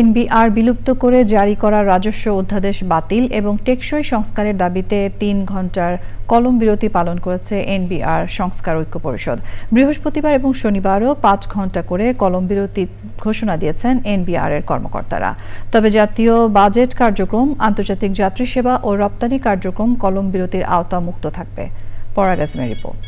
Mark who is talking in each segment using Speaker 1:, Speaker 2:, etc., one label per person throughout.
Speaker 1: NBR বিলুপ্ত করে জারি করা রাজস্ব অধ্যাদেশ বাতিল এবং টেকসই সংস্কারের দাবিতে তিন ঘণ্টার কলম বিরতি পালন করেছে এনবিআর সংস্কার ঐক্য পরিষদ। বৃহস্পতিবার এবং শনিবারও পাঁচ ঘণ্টা করে কলম বিরতি ঘোষণা দিয়েছেন এনবিআর এর কর্মকর্তারা। তবে জাতীয় বাজেট কার্যক্রম, আন্তর্জাতিক যাত্রী সেবা ও রপ্তানি কার্যক্রম কলম বিরতির আওতা মুক্ত থাকবে পরাগাজমের রিপোর্ট।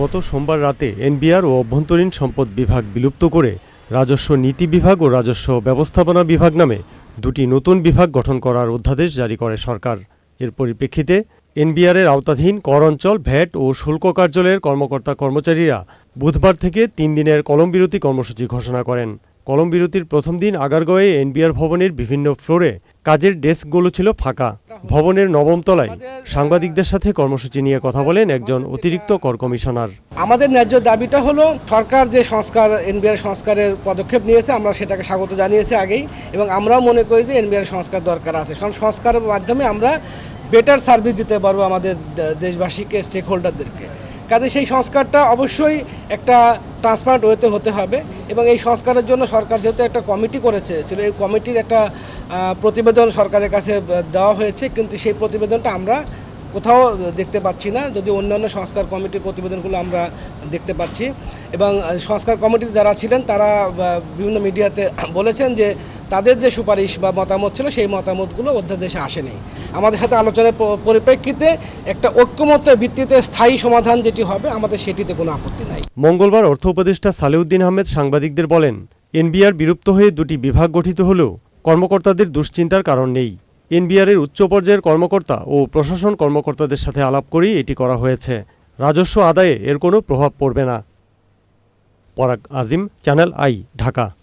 Speaker 2: গত সোমবার রাতে এনবিআর ও অভ্যন্তরীণ সম্পদ বিভাগ বিলুপ্ত করে রাজস্ব নীতি বিভাগ ও রাজস্ব ব্যবস্থাপনা বিভাগ নামে দুটি নতুন বিভাগ গঠন করার অধ্যাদেশ জারি করে সরকার। এর পরিপ্রেক্ষিতে এনবিআরের আওতাধীন কর অঞ্চল ভ্যাট ও শুল্ক কার্যালয়ের কর্মকর্তা কর্মচারীরা বুধবার থেকে তিন দিনের কলম বিরতি কর্মসূচি ঘোষণা করেন। কলম বিরতির প্রথম দিন আগারগাঁওয়ে এনবিআর ভবনের বিভিন্ন ফ্লোরে কাজের ডেস্কগুলো ছিল ফাঁকা। ভবনের নবম তলায়। সাংবাদিকদের সাথে কর্মসূচি নিয়ে কথা বলেন একজন অতিরিক্ত কর কমিশনার।
Speaker 3: আমাদের ন্যায্য দাবিটা হলো, সরকার যে সংস্কার, এনবিআর সংস্কারের পদক্ষেপ নিয়েছে, আমরা সেটাকে স্বাগত জানিয়েছি আগেই, এবং আমরাও মনে করি যে এনবিআর সংস্কার দরকার আছে। কারণ সংস্কারের মাধ্যমে আমরা বেটার সার্ভিস দিতে পারব আমাদের দেশবাসীকে স্টেক হোল্ডারদেরকে কাজে সেই সংস্কারটা অবশ্যই একটা ট্রান্সপারেন্ট ওয়েতে হতে হবে এবং এই সংস্কারের জন্য সরকার যেহেতু একটা কমিটি করেছে, ছিল এই কমিটির একটা প্রতিবেদন সরকারের কাছে দেওয়া হয়েছে, কিন্তু সেই প্রতিবেদনটা আমরা কোথাও দেখতে পাচ্ছি না যদি অন্যান্য সংস্কার কমিটির প্রতিবেদনগুলো আমরা দেখতে পাচ্ছি। এবং সংস্কার কমিটিতে যারা ছিলেন, তারা বিভিন্ন মিডিয়াতে বলেছেন যে তাদের যে সুপারিশ বা মতামত ছিল, সেই মতামতগুলো অধ্যাদেশে আসেনি। আমাদের সাথে আলোচনার পরিপ্রেক্ষিতে একটা ঐক্যমত্যের ভিত্তিতে স্থায়ী সমাধান যেটি হবে, আমাদের সেটিতে কোনো আপত্তি নাই।
Speaker 2: মঙ্গলবার অর্থ উপদেষ্টা সালেউদ্দিন আহমেদ সাংবাদিকদের বলেন, এনবিআর বিলুপ্ত হয়ে দুটি বিভাগ গঠিত হলেও কর্মকর্তাদের দুশ্চিন্তার কারণ নেই। এনবিআরের উচ্চ পর্যায়ের কর্মকর্তা ও প্রশাসন কর্মকর্তাদের সাথে আলাপ করেই এটি করা হয়েছে। রাজস্ব আদায়ে এর কোনো প্রভাব পড়বে না। পরাগ আজিম, চ্যানেল আই, ঢাকা।